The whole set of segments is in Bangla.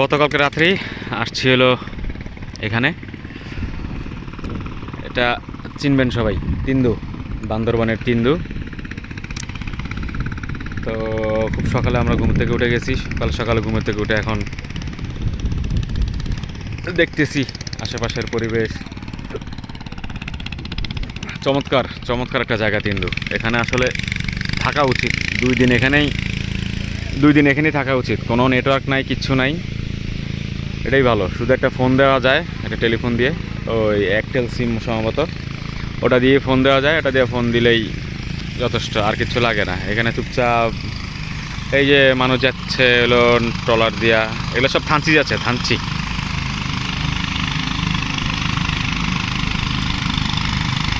গতকালকে রাত্রি আসছি হলো এখানে। এটা চিনবেন সবাই, তিন্দু, বান্দরবানের তিন্দু। তো খুব সকালে আমরা ঘুম থেকে উঠে গেছি, সকাল সকালে ঘুম থেকে উঠে এখন দেখতেছি আশেপাশের পরিবেশ। চমৎকার চমৎকার একটা জায়গা তিন্দু। এখানে আসলে থাকা উচিত। দুই দিন এখানেই, দুই দিন এখানেই থাকা উচিত। কোনো নেটওয়ার্ক নাই, কিচ্ছু নাই। এটাই ভালো। শুধু একটা ফোন দেওয়া যায়, একটা টেলিফোন দিয়ে, ওই এয়ারটেল সিম সম্ভবত। ওটা দিয়ে ফোন দেওয়া যায়, ওটা দিয়ে ফোন দিলেই যথেষ্ট, আর কিছু লাগে না। এখানে চুপচাপ এই যে মানুষ যাচ্ছে, এলো ট্রলার দিয়া, এগুলো সব থানচি যাচ্ছে, থানচি।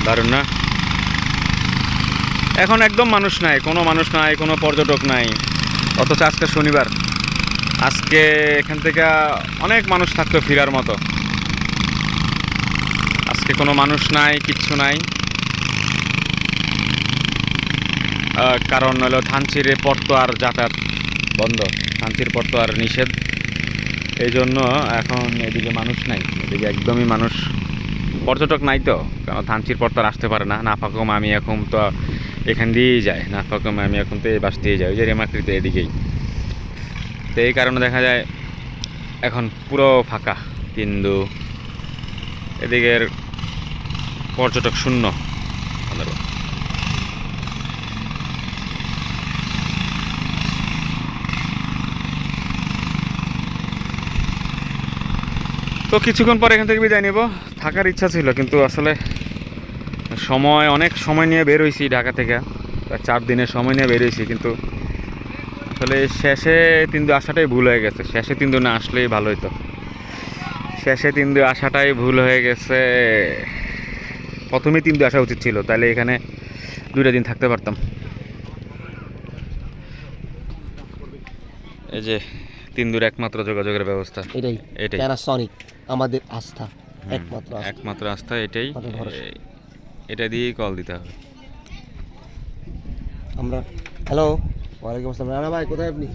দারুণ না? এখন একদম মানুষ নাই, কোনো মানুষ নাই, কোনো পর্যটক নাই। অথচ আজকে শনিবার। আজকে এখান থেকে অনেক মানুষ থাকতো ফিরার মতো। আজকে কোনো মানুষ নাই, কিচ্ছু নাই। কারণ হলো ধানচিরে পর তো আর যাতায়াত বন্ধ। ধানচির পর তো আর নিষেধ। এই জন্য এখন এদিকে মানুষ নাই। এদিকে একদমই মানুষ, পর্যটক নাই তো। কারণ ধানচির পর তো আসতে পারে না। নাফাকুম আমি এখন তো এখান দিয়েই যায়। নাফাকুম আমি এখন তো এই বাস দিয়ে যাই ওই যে রেমাকৃত এদিকেই। তো এই কারণে দেখা যায় এখন পুরো ফাঁকা। কিন্তু এদিকের পর্যটক শূন্য। তো কিছুক্ষণ পর এখান থেকে বিদায় নেব। থাকার ইচ্ছা ছিল, কিন্তু আসলে সময়, অনেক সময় নিয়ে বের হয়েছি ঢাকা থেকে। চার দিনের সময় নিয়ে বের হয়েছি কিন্তু আসলে শেষে তিনদু আসাটাই ভুল হয়ে গেছে। শেষে তিনদু না আসলেই ভালো হতো শেষে তিনদু আসাটাই ভুল হয়ে গেছে। প্রথমেই তিনদু আসা উচিত ছিল তাহলে এখানে দুইটা দিন থাকতে পারতাম। এই যে তিনদুর একমাত্র যোগাযোগের ব্যবস্থা। এটাই। এটাই। প্যানাসনিক আমাদের আস্থা। একমাত্র একমাত্র আস্থা এটাই। এটা দিয়েই কল দিতে হবে। আমরা হ্যালো ওয়ালাইকুম আসসালাম রানা ভাই কোথায় আপনি